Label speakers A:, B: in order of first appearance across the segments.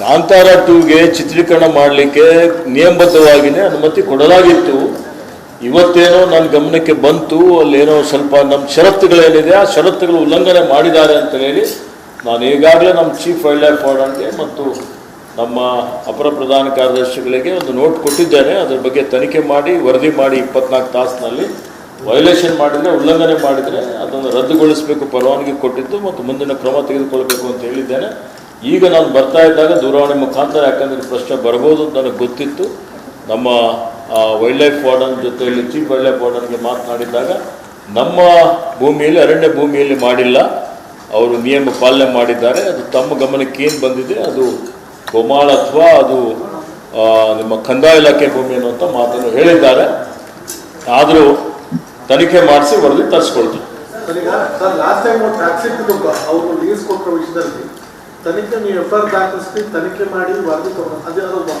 A: ಕಾಂತಾರ
B: ಟೂಗೆ ಚಿತ್ರೀಕರಣ ಮಾಡಲಿಕ್ಕೆ ನಿಯಮಬದ್ಧವಾಗಿಯೇ ಅನುಮತಿ ಕೊಡಲಾಗಿತ್ತು. ಇವತ್ತೇನೋ ನನ್ನ ಗಮನಕ್ಕೆ ಬಂತು ಅಲ್ಲೇನೋ ಸ್ವಲ್ಪ ನಮ್ಮ ಷರತ್ತುಗಳೇನಿದೆ ಆ ಷರತ್ತುಗಳು ಉಲ್ಲಂಘನೆ ಮಾಡಿದ್ದಾರೆ ಅಂತ ಹೇಳಿ ನಾನು ಈಗಾಗಲೇ ನಮ್ಮ ಚೀಫ್ ವೈಲ್ಡ್ ಲೈಫ್ ವಾರ್ಡನ್ಗೆ ಮತ್ತು ನಮ್ಮ ಅಪರ ಪ್ರಧಾನ ಕಾರ್ಯದರ್ಶಿಗಳಿಗೆ ಒಂದು ನೋಟ್ ಕೊಟ್ಟಿದ್ದೇನೆ. ಅದ್ರ ಬಗ್ಗೆ ತನಿಖೆ ಮಾಡಿ ವರದಿ ಮಾಡಿ ಇಪ್ಪತ್ನಾಲ್ಕು ತಾಸಿನಲ್ಲಿ ವೈಲೇಷನ್ ಮಾಡಿದರೆ ಉಲ್ಲಂಘನೆ ಮಾಡಿದರೆ ಅದನ್ನು ರದ್ದುಗೊಳಿಸಬೇಕು, ಪರವಾನಗಿ ಕೊಟ್ಟಿದ್ದು ಮತ್ತು ಮುಂದಿನ ಕ್ರಮ ತೆಗೆದುಕೊಳ್ಬೇಕು ಅಂತ ಹೇಳಿದ್ದೇನೆ. ಈಗ ನಾನು ಬರ್ತಾ ಇದ್ದಾಗ ದೂರವಾಣಿ ಮುಖಾಂತರ, ಯಾಕಂದರೆ ಪ್ರಶ್ನೆ ಬರ್ಬೋದು ಅಂತ ನನಗೆ ಗೊತ್ತಿತ್ತು. ನಮ್ಮ ವೈಲ್ಡ್ ಲೈಫ್ ವಾರ್ಡನ್ ಜೊತೆಯಲ್ಲಿ ಚೀಫ್ ವೈಲ್ಡ್ ಲೈಫ್ ವಾರ್ಡನ್ಗೆ ಮಾತನಾಡಿದಾಗ ನಮ್ಮ ಭೂಮಿಯಲ್ಲಿ, ಅರಣ್ಯ ಭೂಮಿಯಲ್ಲಿ ಮಾಡಿಲ್ಲ. ಅವರು ನಿಯಮ ಪಾಲನೆ ಮಾಡಿದ್ದಾರೆ. ಅದು ತಮ್ಮ ಗಮನಕ್ಕೆ ಏನು ಬಂದಿದೆ? ಅದು ಗೋಮಾಳ ಅಥವಾ ಅದು ನಿಮ್ಮ ಕಂದಾಯ ಇಲಾಖೆ ಭೂಮಿ ಅನ್ನುವಂಥ ಮಾತನ್ನು ಹೇಳಿದ್ದಾರೆ. ಆದರೂ ತನಿಖೆ ಮಾಡಿಸಿ ವರದಿ ತರಿಸ್ಕೊಳ್ತೀವಿ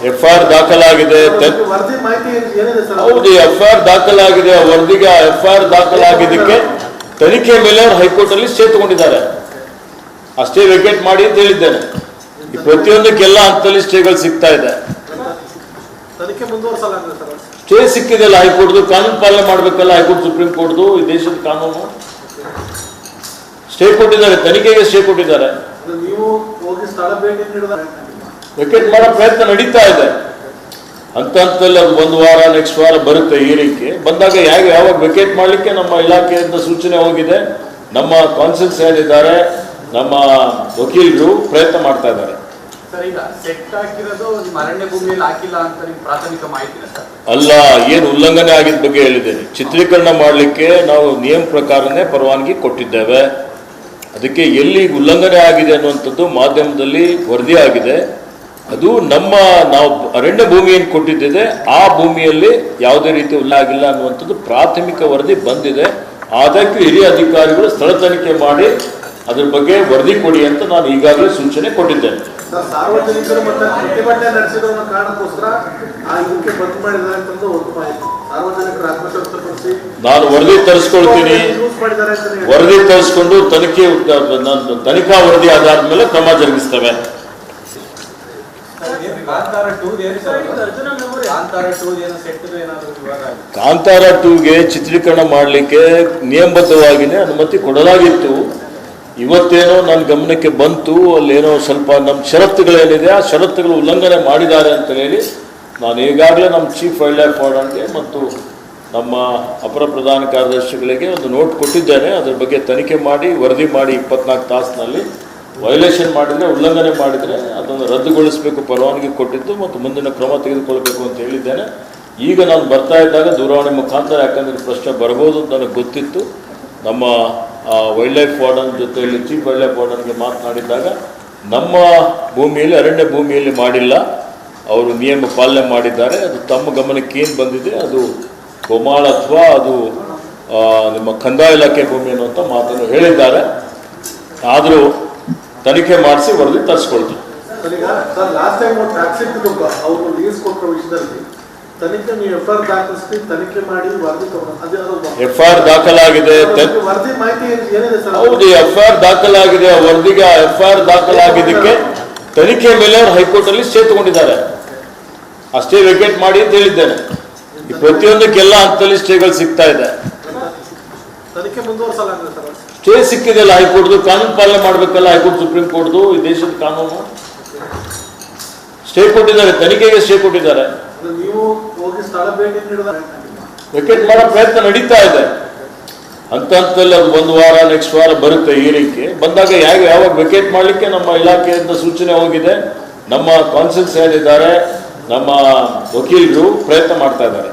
C: ಎಫ್ ಆರ್
B: ದಾಖಲಾಗಿದೆ. ತ-
C: ವರದಿ ಮಾಹಿತಿ ಏನಿದೆ ಸರ್?
B: ಹೌದು ಎಫ್ ಆರ್ ದಾಖಲಾಗಿದೆ. ಆ ವರದಿಗೆ ಎಫ್ ಆರ್ ದಾಖಲಾಗಿದ್ದಕ್ಕೆ ತನಿಖೆ ಮೇಲೆ ಅವರು ಹೈಕೋರ್ಟಲ್ಲಿ ಸ್ಟೇ ತಗೊಂಡಿದ್ದಾರೆ. ಸ್ಟೇ ವೆಕೇಟ್ ಮಾಡಿ ಅಂತ ಹೇಳಿದ್ದೇನೆ. ಪ್ರತಿಯೊಂದಕ್ಕೆಲ್ಲ ಹಂತದಲ್ಲಿ ಸ್ಟೇಗಳು ಸಿಗ್ತಾ ಇದೆ.
C: ತನಿಖೆ ಸರ್.
B: ಸ್ಟೇ ಸಿಕ್ಕಿದೆಲ್ಲ ಹೈಕೋರ್ಟ್ದು ಕಾನೂನು ಪಾಲನೆ ಮಾಡಬೇಕಲ್ಲ ಹೈಕೋರ್ಟ್ ಸುಪ್ರೀಂ ಕೋರ್ಟ್ದು ಈ ದೇಶದ ಕಾನೂನು? ಸ್ಟೇ ಕೊಟ್ಟಿದ್ದಾರೆ ತನಿಖೆಗೆ ಸ್ಟೇ ಕೊಟ್ಟಿದ್ದಾರೆ. ವೆಕೇಟ್ ಮಾಡೋ ಪ್ರಯತ್ನ ನಡೀತಾ ಇದೆ. ಹಂತ ಹಂತದಲ್ಲಿ ಅದು ಒಂದು ವಾರ ನೆಕ್ಸ್ಟ್ ವಾರ ಬರುತ್ತೆ ಏರಿಕೆ ಬಂದಾಗ ಯಾವ ಯಾವಾಗ ವೆಕೇಟ್ ಮಾಡಲಿಕ್ಕೆ ನಮ್ಮ ಇಲಾಖೆಯಿಂದ ಸೂಚನೆ ಹೋಗಿದೆ. ನಮ್ಮ ಕಾನ್ಸಲ್ಸ್ ಏನಿದ್ದಾರೆ ನಮ್ಮ ವಕೀಲರು ಪ್ರಯತ್ನ ಮಾಡ್ತಾ ಇದ್ದಾರೆ. ಅಲ್ಲ, ಏನು ಉಲ್ಲಂಘನೆ ಆಗಿದ್ದ ಬಗ್ಗೆ ಹೇಳಿದ್ದೇನೆ. ಚಿತ್ರೀಕರಣ ಮಾಡಲಿಕ್ಕೆ ನಾವು ನಿಯಮ ಪ್ರಕಾರನೇ ಪರವಾನಗಿ ಕೊಟ್ಟಿದ್ದೇವೆ. ಅದಕ್ಕೆ ಎಲ್ಲಿ ಉಲ್ಲಂಘನೆ ಆಗಿದೆ ಅನ್ನುವಂಥದ್ದು ಮಾಧ್ಯಮದಲ್ಲಿ ವರದಿ ಆಗಿದೆ. ಅದು ನಮ್ಮ ನಾವು ಅರಣ್ಯ ಭೂಮಿಯನ್ನು ಕೊಟ್ಟಿದ್ದಿದೆ ಆ ಭೂಮಿಯಲ್ಲಿ ಯಾವುದೇ ರೀತಿ ಉಲ್ಲಾಗಿಲ್ಲ ಅನ್ನುವಂಥದ್ದು ಪ್ರಾಥಮಿಕ ವರದಿ ಬಂದಿದೆ. ಆದಕ್ಕೂ ಹಿರಿಯ ಅಧಿಕಾರಿಗಳು ಸ್ಥಳ ತನಿಖೆ ಮಾಡಿ ಅದ್ರ ಬಗ್ಗೆ ವರದಿ ಕೊಡಿ ಅಂತ ನಾನು ಈಗಾಗಲೇ ಸೂಚನೆ ಕೊಟ್ಟಿದ್ದೇನೆ.
C: ಸಾರ್ವಜನಿಕರು ಮತ್ತೆ ಪ್ರತಿಭಟನೆ ನಡೆಸಿದ ಕಾರಣಕ್ಕೋಸ್ಕರ ಆ ಇದಕ್ಕೆ ಬಂದ್ ಮಾಡಿದ್ದಾರೆ ಅಂತಂದು ಒಂದು ಮಾಹಿತಿ. ಸಾರ್ವಜನಿಕರು
B: ನಾನು ವರದಿ ತರಿಸ್ಕೊಳ್ತೀನಿ.
C: ಅಂತ
B: ವರದಿ ತರಿಸ್ಕೊಂಡು ತನಿಖೆ ನಾನು ತನಿಖಾ ವರದಿ ಆಧಾರದ ಮೇಲೆ ಕ್ರಮ ಜರುಗಿಸ್ತವೆ.
A: ಕಾಂತಾರ
B: ಟೂಗೆ ಚಿತ್ರೀಕರಣ ಮಾಡಲಿಕ್ಕೆ ನಿಯಮಬದ್ಧವಾಗಿನೇ ಅನುಮತಿ ಕೊಡಲಾಗಿತ್ತು. ಇವತ್ತೇನೋ ನನ್ನ ಗಮನಕ್ಕೆ ಬಂತು, ಅಲ್ಲೇನೋ ಸ್ವಲ್ಪ ನಮ್ಮ ಷರತ್ತುಗಳೇನಿದೆ, ಆ ಷರತ್ತುಗಳು ಉಲ್ಲಂಘನೆ ಮಾಡಿದ್ದಾರೆ ಅಂತ ಹೇಳಿ ನಾನು ಈಗಾಗಲೇ ನಮ್ಮ ಚೀಫ್ ವೈಲ್ಡ್ ಲೈಫ್ ವಾರ್ಡನ್ಗೆ ಮತ್ತು ನಮ್ಮ ಅಪರ ಪ್ರಧಾನ ಕಾರ್ಯದರ್ಶಿಗಳಿಗೆ ಒಂದು ನೋಟ್ ಕೊಟ್ಟಿದ್ದೇನೆ. ಅದ್ರ ಬಗ್ಗೆ ತನಿಖೆ ಮಾಡಿ, ವರದಿ ಮಾಡಿ ಇಪ್ಪತ್ನಾಲ್ಕು ತಾಸಿನಲ್ಲಿ ವೈಲೇಷನ್ ಮಾಡಿದರೆ, ಉಲ್ಲಂಘನೆ ಮಾಡಿದರೆ ಅದನ್ನು ರದ್ದುಗೊಳಿಸಬೇಕು, ಪರವಾನಗಿ ಕೊಟ್ಟಿದ್ದು ಮತ್ತು ಮುಂದಿನ ಕ್ರಮ ತೆಗೆದುಕೊಳ್ಬೇಕು ಅಂತ ಹೇಳಿದ್ದೇನೆ. ಈಗ ನಾನು ಬರ್ತಾ ಇದ್ದಾಗ ದೂರವಾಣಿ ಮುಖಾಂತರ ಯಾಕಂದರೆ ಪ್ರಶ್ನೆ ಬರ್ಬೋದು ಅಂತ ನನಗೆ ಗೊತ್ತಿತ್ತು. ನಮ್ಮ ವೈಲ್ಡ್ ಲೈಫ್ ವಾರ್ಡನ್ ಜೊತೆಯಲ್ಲಿ ಚೀಫ್ ವೈಲ್ಡ್ ಲೈಫ್ ವಾರ್ಡನ್ಗೆ ಮಾತನಾಡಿದಾಗ, ನಮ್ಮ ಭೂಮಿಯಲ್ಲಿ, ಅರಣ್ಯ ಭೂಮಿಯಲ್ಲಿ ಮಾಡಿಲ್ಲ. ಅವರು ನಿಯಮ ಪಾಲನೆ ಮಾಡಿದ್ದಾರೆ. ಅದು ತಮ್ಮ ಗಮನಕ್ಕೆ ಏನು ಬಂದಿದೆ? ಅದು ಗೋಮಾಳ ಅಥವಾ ಅದು ನಿಮ್ಮ ಕಂದಾಯ ಇಲಾಖೆ ಭೂಮಿ ಅನ್ನುವಂಥ ಮಾತನ್ನು ಹೇಳಿದ್ದಾರೆ. ಆದರೂ ತನಿಖೆ ಮಾಡಿಸಿ ವರದಿ ತರಿಸ್ಕೊಳ್ತೀವಿ.
C: ಎಫ್ ಆರ್
B: ದಾಖಲಾಗಿದೆ ಹೌದು ಎಫ್ ಆರ್ ದಾಖಲಾಗಿದೆ ಆ ವರದಿಗೆ ಎಫ್ ಆರ್ ದಾಖಲಾಗಿದ್ದಕ್ಕೆ ತನಿಖೆ ಮೇಲೆ ಅವರು ಹೈಕೋರ್ಟಲ್ಲಿ ಸ್ಟೇ ತಗೊಂಡಿದ್ದಾರೆ. ಆ ಸ್ಟೇ ವೆಕೇಟ್ ಮಾಡಿ ಅಂತ ಹೇಳಿದ್ದೇನೆ. ಈ ಪ್ರತಿಯೊಂದಕ್ಕೆಲ್ಲ ಹಂತದಲ್ಲಿ ಸ್ಟೇಗಳು ಸಿಗ್ತಾ ಇದೆ. ಸ್ಟೇ ಸಿಕ್ಕಿದೆಯಲ್ಲ ಹೈಕೋರ್ಟ್ದು ಕಾನೂನು ಪಾಲನೆ ಮಾಡಬೇಕಲ್ಲ ಹೈಕೋರ್ಟ್ ಸುಪ್ರೀಂ ಕೋರ್ಟ್ದು ಈ ದೇಶದ ಕಾನೂನು. ಸ್ಟೇ ಕೊಟ್ಟಿದ್ದಾರೆ ತನಿಖೆಗೆ ಸ್ಟೇ ಕೊಟ್ಟಿದ್ದಾರೆ.
C: ನೀವು ಹೋಗಿ ಸ್ಥಳ ಭೇಟಿ
B: ವೆಕೇಟ್ ಮಾಡೋ ಪ್ರಯತ್ನ ನಡೀತಾ ಇದೆ. ಅಂತ ಹಂತದಲ್ಲಿ ಅದು ಒಂದು ವಾರ ನೆಕ್ಸ್ಟ್ ವಾರ ಬರುತ್ತೆ ಏರಿಕೆ ಬಂದಾಗ ಯಾವ ಯಾವಾಗ ವೆಕೇಟ್ ಮಾಡಲಿಕ್ಕೆ ನಮ್ಮ ಇಲಾಖೆಯಿಂದ ಸೂಚನೆ ಹೋಗಿದೆ. ನಮ್ಮ ಕಾನ್ಸಲ್ಸ್ ಏನಿದ್ದಾರೆ ನಮ್ಮ ವಕೀಲರು ಪ್ರಯತ್ನ ಮಾಡ್ತಾ ಇದ್ದಾರೆ.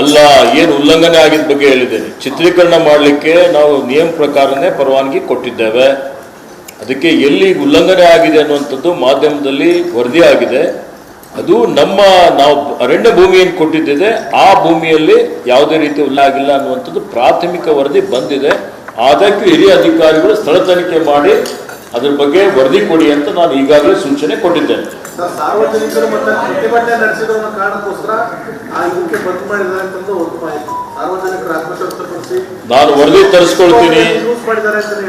B: ಅಲ್ಲ ಏನು ಉಲ್ಲಂಘನೆ ಆಗಿದ್ದ ಬಗ್ಗೆ ಹೇಳಿದ್ದೇನೆ. ಚಿತ್ರೀಕರಣ ಮಾಡಲಿಕ್ಕೆ ನಾವು ನಿಯಮ ಪ್ರಕಾರನೇ ಪರವಾನಗಿ ಕೊಟ್ಟಿದ್ದೇವೆ. ಅದಕ್ಕೆ ಎಲ್ಲಿ ಉಲ್ಲಂಘನೆ ಆಗಿದೆ ಅನ್ನುವಂಥದ್ದು ಮಾಧ್ಯಮದಲ್ಲಿ ವರದಿ ಆಗಿದೆ. ಅದು ನಮ್ಮ ನಾವು ಅರಣ್ಯ ಭೂಮಿಯನ್ನು ಕೊಟ್ಟಿದ್ದಿದೆ ಆ ಭೂಮಿಯಲ್ಲಿ ಯಾವುದೇ ರೀತಿ ಉಲ್ಲಾಗಿಲ್ಲ ಅನ್ನುವಂಥದ್ದು ಪ್ರಾಥಮಿಕ ವರದಿ ಬಂದಿದೆ. ಆದಾಗ್ಯೂ ಹಿರಿಯ ಅಧಿಕಾರಿಗಳು ಸ್ಥಳ ತನಿಖೆ ಮಾಡಿ ಅದ್ರ ಬಗ್ಗೆ ವರದಿ ಕೊಡಿ ಅಂತ ನಾನು ಈಗಾಗಲೇ ಸೂಚನೆ ಕೊಟ್ಟಿದ್ದೇನೆ.
C: ಸರ್ ಸಾರ್ವಜನಿಕರು ಮತ್ತೆ ಪ್ರತಿಭಟನೆ ನಡೆಸಿರೋ ಅನ್ನೋ ಕಾರಣಕ್ಕೋಸ್ಕರ ಆ ಇದಕ್ಕೆ ಬಂದ್ ಮಾಡಿದ್ದಾರೆ ಅಂತಂದು ಒಂದು ಮಾಹಿತಿ. ಸಾರ್ವಜನಿಕರು ಆಕ್ರೋಶ ವ್ಯಕ್ತಪಡಿಸಿ
B: ನಾನು ವರದಿ ತರಿಸ್ಕೊಳ್ತೀನಿ.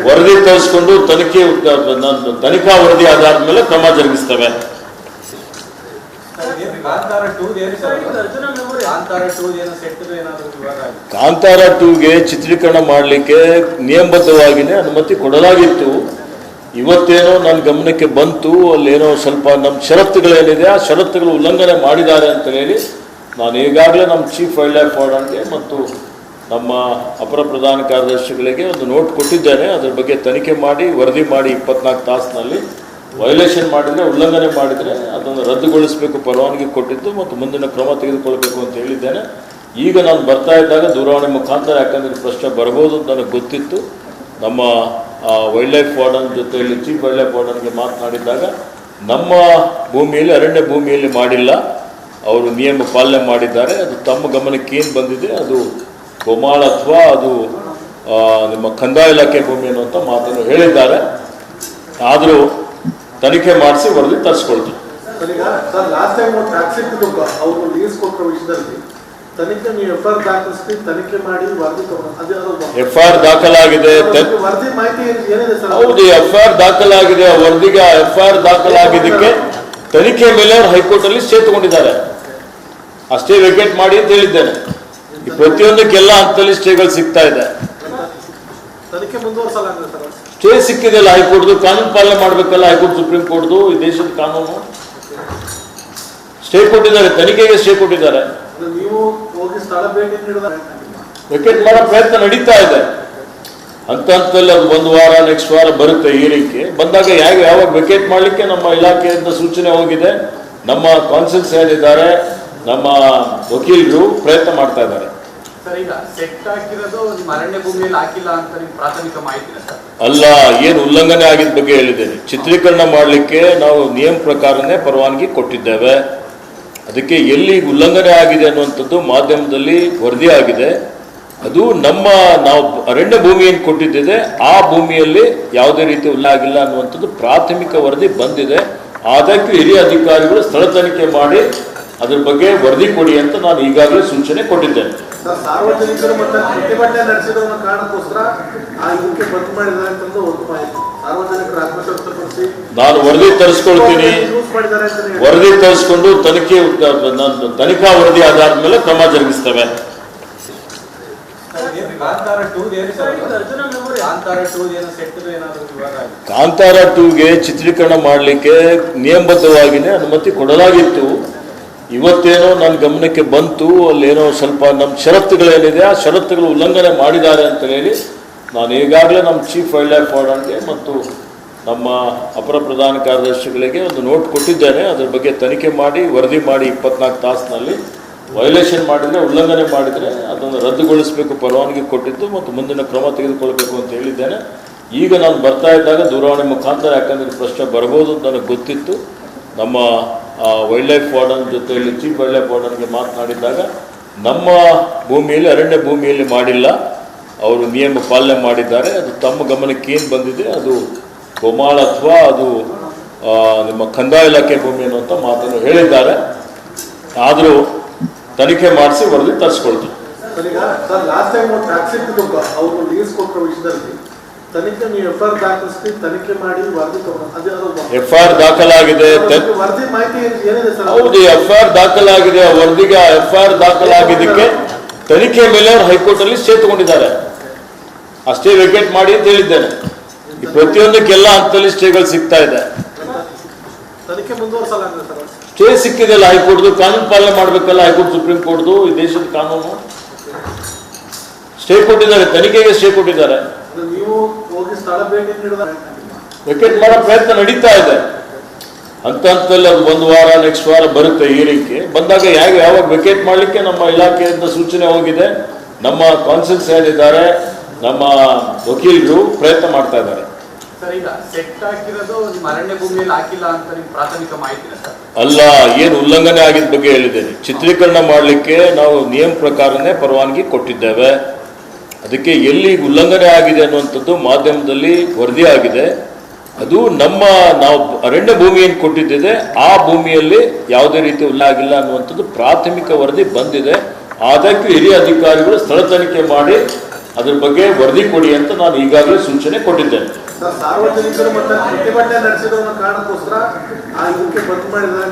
B: ವರದಿ ತರಿಸ್ಕೊಂಡು ತನಿಖೆ ನಾನು ತನಿಖಾ ವರದಿ ಆಧಾರದ ಮೇಲೆ ಕ್ರಮ ಜರುಗಿಸ್ತೇವೆ.
A: ಕಾಂತಾರ ಟೂ ಏನು ಸರ್ ಕಾಂತಾರ ಟೂ ಏನೋ ಸೆಟ್ ಏನಾದ್ರು ವಿವಾದ ಆಗಿದೆ
B: ಕಾಂತಾರ ಟೂಗೆ ಚಿತ್ರೀಕರಣ ಮಾಡಲಿಕ್ಕೆ ನಿಯಮಬದ್ಧವಾಗಿಯೇ ಅನುಮತಿ ಕೊಡಲಾಗಿತ್ತು. ಇವತ್ತೇನೋ ನನ್ನ ಗಮನಕ್ಕೆ ಬಂತು, ಅಲ್ಲೇನೋ ಸ್ವಲ್ಪ ನಮ್ಮ ಷರತ್ತುಗಳೇನಿದೆ ಆ ಷರತ್ತುಗಳು ಉಲ್ಲಂಘನೆ ಮಾಡಿದ್ದಾರೆ ಅಂತ ಹೇಳಿ ನಾನು ಈಗಾಗಲೇ ನಮ್ಮ ಚೀಫ್ ವೈಲ್ಡ್ ಲೈಫ್ ವಾರ್ಡನ್ಗೆ ಮತ್ತು ನಮ್ಮ ಅಪರ ಪ್ರಧಾನ ಕಾರ್ಯದರ್ಶಿಗಳಿಗೆ ಒಂದು ನೋಟ್ ಕೊಟ್ಟಿದ್ದೇನೆ. ಅದ್ರ ಬಗ್ಗೆ ತನಿಖೆ ಮಾಡಿ, ವರದಿ ಮಾಡಿ ಇಪ್ಪತ್ನಾಲ್ಕು ತಾಸಿನಲ್ಲಿ ವೈಲೇಷನ್ ಮಾಡಿದರೆ, ಉಲ್ಲಂಘನೆ ಮಾಡಿದರೆ ಅದನ್ನು ರದ್ದುಗೊಳಿಸಬೇಕು, ಪರವಾನಗಿ ಕೊಟ್ಟಿದ್ದು ಮತ್ತು ಮುಂದಿನ ಕ್ರಮ ತೆಗೆದುಕೊಳ್ಬೇಕು ಅಂತ ಹೇಳಿದ್ದೇನೆ. ಈಗ ನಾನು ಬರ್ತಾ ಇದ್ದಾಗ ದೂರವಾಣಿ ಮುಖಾಂತರ ಯಾಕಂದರೆ ಪ್ರಶ್ನೆ ಬರ್ಬೋದು ಅಂತ ನನಗೆ ಗೊತ್ತಿತ್ತು. ನಮ್ಮ ವೈಲ್ಡ್ ಲೈಫ್ ವಾರ್ಡನ್ ಜೊತೆಯಲ್ಲಿ ಚೀಫ್ ವೈಲ್ಡ್ ಲೈಫ್ ವಾರ್ಡನ್ಗೆ ಮಾತನಾಡಿದ್ದಾಗ ನಮ್ಮ ಭೂಮಿಯಲ್ಲಿ, ಅರಣ್ಯ ಭೂಮಿಯಲ್ಲಿ ಮಾಡಿಲ್ಲ. ಅವರು ನಿಯಮ ಪಾಲನೆ ಮಾಡಿದ್ದಾರೆ. ಅದು ತಮ್ಮ ಗಮನಕ್ಕೆ ಏನು ಬಂದಿದೆ? ಅದು ಗೋಮಾಳ ಅಥವಾ ಅದು ನಿಮ್ಮ ಕಂದಾಯ ಇಲಾಖೆ ಭೂಮಿ ಅನ್ನುವಂಥ ಮಾತನ್ನು ಹೇಳಿದ್ದಾರೆ. ಆದರೂ ತನಿಖೆ ಮಾಡಿಸಿ ವರದಿ ತರಿಸ್ಕೊಳ್ತೀವಿ
C: ತನಿಖೆ ನೀವು ಎಫ್ ಆರ್ ದಾಖಲಿಸಿ ತನಿಖೆ ಮಾಡಿ ವರದಿ ತಗೊಂಡು
B: ಎಫ್ ಆರ್ ದಾಖಲಾಗಿದೆ
C: ವರದಿ ಮಾಹಿತಿ ಏನಿದೆ ಸರ್?
B: ಹೌದು ಎಫ್ ಆರ್ ದಾಖಲಾಗಿದೆ ಆ ವರದಿಗೆ ಎಫ್ ಆರ್ ದಾಖಲಾಗಿದ್ದಕ್ಕೆ ತನಿಖೆ ಮೇಲೆ ಅವರು ಹೈಕೋರ್ಟ್ ಅಲ್ಲಿ ಸ್ಟೇ ತಗೊಂಡಿದ್ದಾರೆ. ಅಷ್ಟೇ ವೆಕೇಟ್ ಮಾಡಿ ಅಂತ ಹೇಳಿದ್ದೇನೆ. ಈ ಪ್ರತಿಯೊಂದಕ್ಕೆಲ್ಲ ಹಂತದಲ್ಲಿ ಸ್ಟೇಗಳು ಸಿಗ್ತಾ ಇದೆ. ಸ್ಟೇ ಸಿಕ್ಕಿದೆಲ್ಲ ಹೈಕೋರ್ಟ್ದು ಕಾನೂನು ಪಾಲನೆ ಮಾಡಬೇಕಲ್ಲ ಹೈಕೋರ್ಟ್ ಸುಪ್ರೀಂ ಕೋರ್ಟ್ದು ಈ ದೇಶದ ಕಾನೂನು. ಸ್ಟೇ ಕೊಟ್ಟಿದ್ದಾರೆ ತನಿಖೆಗೆ ಸ್ಟೇ ಕೊಟ್ಟಿದ್ದಾರೆ.
C: ನೀವು ಹೋಗಿ ಸ್ಥಳ ಭೇಟಿ ನೀಡಿದ
B: ವೆಕೇಟ್ ಮಾಡೋ ಪ್ರಯತ್ನ ನಡೀತಾ ಇದೆ. ಅಂತ ಹಂತದಲ್ಲಿ ಅದು ಒಂದು ವಾರ ನೆಕ್ಸ್ಟ್ ವಾರ ಬರುತ್ತೆ ಏರಿಕೆ ಬಂದಾಗ ಯಾವ ಯಾವಾಗ ವೆಕೇಟ್ ಮಾಡಲಿಕ್ಕೆ ನಮ್ಮ ಇಲಾಖೆಯಿಂದ ಸೂಚನೆ ಹೋಗಿದೆ. ನಮ್ಮ ಕಾನ್ಸಲ್ಸ್ ಏನಿದ್ದಾರೆ ನಮ್ಮ ವಕೀಲರು ಪ್ರಯತ್ನ ಮಾಡ್ತಾ ಇದ್ದಾರೆ. ಅಲ್ಲ ಏನು ಉಲ್ಲಂಘನೆ ಆಗಿದ್ದ ಬಗ್ಗೆ ಹೇಳಿದ್ದೇನೆ. ಚಿತ್ರೀಕರಣ ಮಾಡಲಿಕ್ಕೆ ನಾವು ನಿಯಮ ಪ್ರಕಾರನೇ ಪರವಾನಗಿ ಕೊಟ್ಟಿದ್ದೇವೆ. ಅದಕ್ಕೆ ಎಲ್ಲಿ ಉಲ್ಲಂಘನೆ ಆಗಿದೆ ಅನ್ನುವಂಥದ್ದು ಮಾಧ್ಯಮದಲ್ಲಿ ವರದಿ ಆಗಿದೆ. ಅದು ನಮ್ಮ ನಾವು ಅರಣ್ಯ ಭೂಮಿಯನ್ನು ಕೊಟ್ಟಿದ್ದಿದೆ ಆ ಭೂಮಿಯಲ್ಲಿ ಯಾವುದೇ ರೀತಿ ಉಲ್ಲಾಗಿಲ್ಲ ಅನ್ನುವಂಥದ್ದು ಪ್ರಾಥಮಿಕ ವರದಿ ಬಂದಿದೆ. ಆದಕ್ಕೂ ಹಿರಿಯ ಅಧಿಕಾರಿಗಳು ಸ್ಥಳ ತನಿಖೆ ಮಾಡಿ ಅದ್ರ ಬಗ್ಗೆ ವರದಿ ಕೊಡಿ ಅಂತ ನಾನು ಈಗಾಗಲೇ ಸೂಚನೆ ಕೊಟ್ಟಿದ್ದೇನೆ.
C: ಸರ್ ಸಾರ್ವಜನಿಕರು ಮತ್ತೆ ಪ್ರತಿಭಟನೆ ಕಾರಣಕ್ಕೋಸ್ಕರ ಆ ಇದಕ್ಕೆ ಬಂದ್ ಮಾಡಿದ್ದಾರೆ ಅಂತಂದು ಒಂದು ಮಾಹಿತಿ. ಸಾರ್ವಜನಿಕರು ಆಕ್ರೋಶ ವ್ಯಕ್ತಪಡಿಸಿ
B: ನಾನು ವರದಿ ತರಿಸ್ಕೊಳ್ತೀನಿ. ವರದಿ ತರಿಸ್ಕೊಂಡು ತನಿಖೆ ನಾನು ತನಿಖಾ ವರದಿ ಆಧಾರದ ಮೇಲೆ ಕ್ರಮ ಜರುಗಿಸ್ತೇವೆ.
A: ಕಾಂತಾರ ಟೂ ಏನು ಸರ್? ಕಾಂತಾರ ಟೂ ಏನೋ ಸೆಟ್ ಏನಾದ್ರು ವಿವಾದ ಆಗಿದೆ
B: ಕಾಂತಾರ ಟೂಗೆ ಚಿತ್ರೀಕರಣ ಮಾಡಲಿಕ್ಕೆ ನಿಯಮಬದ್ಧವಾಗಿನೇ ಅನುಮತಿ ಕೊಡಲಾಗಿತ್ತು. ಇವತ್ತೇನೋ ನನ್ನ ಗಮನಕ್ಕೆ ಬಂತು, ಅಲ್ಲೇನೋ ಸ್ವಲ್ಪ ನಮ್ಮ ಷರತ್ತುಗಳೇನಿದೆ ಆ ಷರತ್ತುಗಳು ಉಲ್ಲಂಘನೆ ಮಾಡಿದ್ದಾರೆ ಅಂತ ಹೇಳಿ ನಾನು ಈಗಾಗಲೇ ನಮ್ಮ ಚೀಫ್ ವೈಲ್ಡ್ ಲೈಫ್ ವಾರ್ಡನ್ಗೆ ಮತ್ತು ನಮ್ಮ ಅಪರ ಪ್ರಧಾನ ಕಾರ್ಯದರ್ಶಿಗಳಿಗೆ ಒಂದು ನೋಟ್ ಕೊಟ್ಟಿದ್ದೇನೆ. ಅದ್ರ ಬಗ್ಗೆ ತನಿಖೆ ಮಾಡಿ, ವರದಿ ಮಾಡಿ ಇಪ್ಪತ್ನಾಲ್ಕು ತಾಸಿನಲ್ಲಿ ವೈಲೇಷನ್ ಮಾಡಿದರೆ, ಉಲ್ಲಂಘನೆ ಮಾಡಿದರೆ ಅದನ್ನು ರದ್ದುಗೊಳಿಸಬೇಕು, ಪರವಾನಗಿ ಕೊಟ್ಟಿದ್ದು ಮತ್ತು ಮುಂದಿನ ಕ್ರಮ ತೆಗೆದುಕೊಳ್ಬೇಕು ಅಂತ ಹೇಳಿದ್ದೇನೆ. ಈಗ ನಾನು ಬರ್ತಾ ಇದ್ದಾಗ ದೂರವಾಣಿ ಮುಖಾಂತರ ಯಾಕಂದರೆ ಪ್ರಶ್ನೆ ಬರ್ಬೋದು ಅಂತ ನನಗೆ ಗೊತ್ತಿತ್ತು. ನಮ್ಮ ವೈಲ್ಡ್ ಲೈಫ್ ವಾರ್ಡನ್ ಜೊತೆಯಲ್ಲಿ ಚೀಫ್ ವೈಲ್ಡ್ ಲೈಫ್ ವಾರ್ಡನ್ಗೆ ಮಾತನಾಡಿದಾಗ, ನಮ್ಮ ಭೂಮಿಯಲ್ಲಿ, ಅರಣ್ಯ ಭೂಮಿಯಲ್ಲಿ ಮಾಡಿಲ್ಲ. ಅವರು ನಿಯಮ ಪಾಲನೆ ಮಾಡಿದ್ದಾರೆ. ಅದು ತಮ್ಮ ಗಮನಕ್ಕೆ ಏನು ಬಂದಿದೆ? ಅದು ಗೋಮಾಳ ಅಥವಾ ಅದು ನಿಮ್ಮ ಕಂದಾಯ ಇಲಾಖೆ ಭೂಮಿ ಅನ್ನುವಂಥ ಮಾತನ್ನು ಹೇಳಿದ್ದಾರೆ. ಆದರೂ ತನಿಖೆ ಮಾಡಿಸಿ ವರದಿ ತರಿಸ್ಕೊಳ್ತೀವಿ
C: ಎಫ್ ಆರ್
B: ದಾಖಲಾಗಿದೆ. ಹೌದು ಎಫ್ ಆರ್ ದಾಖಲಾಗಿದೆ. ಆ ವರದಿಗೆ ಎಫ್ ಆರ್ ದಾಖಲಾಗಿದ್ದಕ್ಕೆ ತನಿಖೆ ಮೇಲೆ ಅವರು ಹೈಕೋರ್ಟ್ ಅಲ್ಲಿ ಸ್ಟೇ ತಗೊಂಡಿದ್ದಾರೆ. ಅಷ್ಟೇ ವೆಕೇಟ್ ಮಾಡಿ ಅಂತ ಹೇಳಿದ್ದೇನೆ. ಪ್ರತಿಯೊಂದಕ್ಕೆಲ್ಲ ಹಂತದಲ್ಲಿ ಸ್ಟೇಗಳು ಸಿಗ್ತಾ ಇದೆ. ಸ್ಟೇ ಸಿಕ್ಕಿದೆಲ್ಲ ಹೈಕೋರ್ಟ್ದು. ಕಾನೂನು ಪಾಲನೆ ಮಾಡಬೇಕಲ್ಲ ಹೈಕೋರ್ಟ್ ಸುಪ್ರೀಂ ಕೋರ್ಟ್ದು ಈ ದೇಶದ ಕಾನೂನು. ಸ್ಟೇ ಕೊಟ್ಟಿದ್ದಾರೆ ತನಿಖೆಗೆ ಸ್ಟೇ ಕೊಟ್ಟಿದ್ದಾರೆ.
C: ನೀವು ಹೋಗಿ ಸ್ಥಳ ಭೇಟಿ ನೀಡಿದ
B: ವೆಕೇಟ್ ಮಾಡೋ ಪ್ರಯತ್ನ ನಡೀತಾ ಇದೆ. ಅಂತ ಹಂತದಲ್ಲಿ ಅದು ಒಂದು ವಾರ ನೆಕ್ಸ್ಟ್ ವಾರ ಬರುತ್ತೆ ಏರಿಕೆ ಬಂದಾಗ ಯಾವ ಯಾವಾಗ ವೆಕೇಟ್ ಮಾಡಲಿಕ್ಕೆ ನಮ್ಮ ಇಲಾಖೆಯಿಂದ ಸೂಚನೆ ಹೋಗಿದೆ. ನಮ್ಮ ಕಾನ್ಸಲ್ಸ್ ಏನಿದ್ದಾರೆ ನಮ್ಮ ವಕೀಲರು ಪ್ರಯತ್ನ ಮಾಡ್ತಾ ಇದ್ದಾರೆ. ಅಲ್ಲ ಏನು ಉಲ್ಲಂಘನೆ ಆಗಿದ್ದ ಬಗ್ಗೆ ಹೇಳಿದ್ದೇನೆ. ಚಿತ್ರೀಕರಣ ಮಾಡಲಿಕ್ಕೆ ನಾವು ನಿಯಮ ಪ್ರಕಾರನೇ ಪರವಾನಗಿ ಕೊಟ್ಟಿದ್ದೇವೆ. ಅದಕ್ಕೆ ಎಲ್ಲಿ ಉಲ್ಲಂಘನೆ ಆಗಿದೆ ಅನ್ನುವಂಥದ್ದು ಮಾಧ್ಯಮದಲ್ಲಿ ವರದಿ ಆಗಿದೆ. ಅದು ನಮ್ಮ ನಾವು ಅರಣ್ಯ ಭೂಮಿಯನ್ನು ಕೊಟ್ಟಿದ್ದಿದೆ ಆ ಭೂಮಿಯಲ್ಲಿ ಯಾವುದೇ ರೀತಿ ಉಲ್ಲಾಗಿಲ್ಲ ಅನ್ನುವಂಥದ್ದು ಪ್ರಾಥಮಿಕ ವರದಿ ಬಂದಿದೆ. ಆದಕ್ಕೂ ಹಿರಿಯ ಅಧಿಕಾರಿಗಳು ಸ್ಥಳ ತನಿಖೆ ಮಾಡಿ ಅದ್ರ ಬಗ್ಗೆ ವರದಿ ಕೊಡಿ ಅಂತ ನಾನು ಈಗಾಗಲೇ ಸೂಚನೆ ಕೊಟ್ಟಿದ್ದೇನೆ.
C: ಸರ್, ಸಾರ್ವಜನಿಕರು ಪ್ರತಿಭಟನೆ ನಡೆಸಿದ ಕಾರಣಕ್ಕೋಸ್ಕರ ಆ ಇದಕ್ಕೆ ಬಂದ್ ಮಾಡಿದ್ದಾರೆ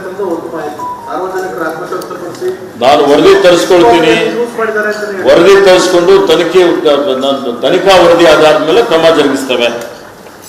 B: ನಾನು ವರದಿ ತರಿಸ್ಕೊಳ್ತೀನಿ. ವರದಿ ತರಿಸ್ಕೊಂಡು ತನಿಖೆ ತನಿಖಾ ವರದಿ ಆಧಾರದ ಮೇಲೆ ಕ್ರಮ ಜರುಗಿಸ್ತೇವೆ.